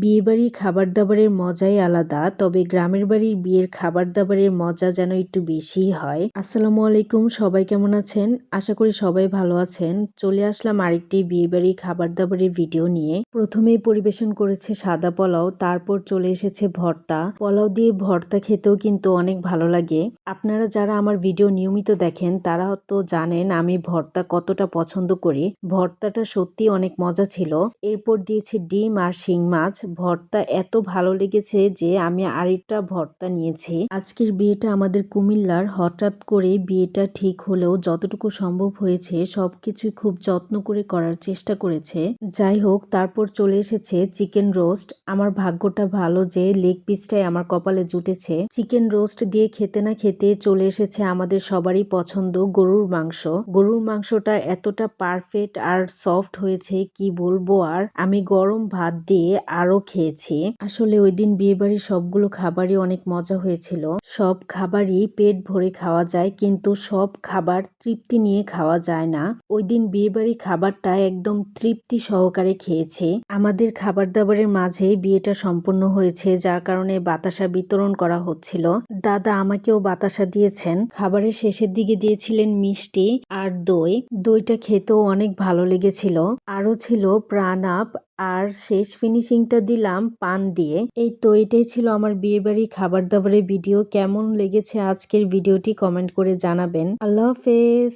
বিয়েবাড়ির খাবার দাবারের মজাই আলাদা, তবে গ্রামের বাড়ির বিয়ের খাবার দাবারের মজা যেন একটু বেশিই হয়। আসসালামু আলাইকুম, সবাই কেমন আছেন? আশা করি সবাই ভালো আছেন। চলে আসলাম আরেকটি বিয়েবাড়ির খাবার দাবারের ভিডিও নিয়ে। প্রথমেই পরিবেশন করেছে সাদা পোলাও, তারপর চলে এসেছে ভর্তা। পোলাও দিয়ে ভর্তা খেতেও কিন্তু অনেক ভালো লাগে। আপনারা যারা আমার ভিডিও নিয়মিত দেখেন, তারা তো জানেন আমি ভর্তা কতটা পছন্দ করি। ভর্তাটা সত্যি অনেক মজা ছিল। এরপর দিয়েছে ডিম আর শিং মাছ। ভর্তা এত ভালো লেগেছে যে আমি আরেকটা ভর্তা নিয়েছি। আজকের বিয়েটা আমাদের কুমিল্লার। হঠাৎ করে বিয়েটা ঠিক হলেও যতটুকু সম্ভব হয়েছে সবকিছুই খুব যত্ন করে করার চেষ্টা করেছে। যাই হোক, তারপর চলে এসেছে চিকেন রোস্ট। আমার ভাগ্যটা ভালো যে লেগ পিসটাই আমার কপালে জুটেছে। চিকেন রোস্ট দিয়ে খেতে না খেতে চলে এসেছে আমাদের সবারই পছন্দ গরুর মাংস। গরুর মাংসটা এতটা পারফেক্ট আর সফট হয়েছে, কি বলব আর? আমি গরম ভাত দিয়ে আরও খেয়েছি। আসলে ওই দিন বিয়ে বাড়ির সবগুলো খাবারই অনেক মজা হয়েছিল। সব খাবারই পেট ভরে খাওয়া যায়, কিন্তু সব খাবার তৃপ্তি নিয়ে খাওয়া যায় না। ওই দিন বিয়ে বাড়ির খাবারটা একদম তৃপ্তি সহকারে খেয়েছে। আমাদের খাবার দাবারের মাঝে বিয়েটা সম্পন্ন হয়েছে, যার কারণে বাতাসা বিতরণ করা হচ্ছিল। দাদা আমাকেও বাতাসা দিয়েছেন। খাবারের শেষের দিকে দিয়েছিলেন মিষ্টি আর দই। দইটা খেতেও অনেক ভালো লেগেছিল। আরও ছিল প্রাণ আপ আর শেষ ফিনিশিংটা দিলাম পান দিয়ে। এই তো এটাই ছিল আমার বিয়েবাড়ি খাবার দাবারের ভিডিও কেমন লেগেছে আজকের ভিডিওটি কমেন্ট করে জানাবেন। আল্লাহ হাফেজ।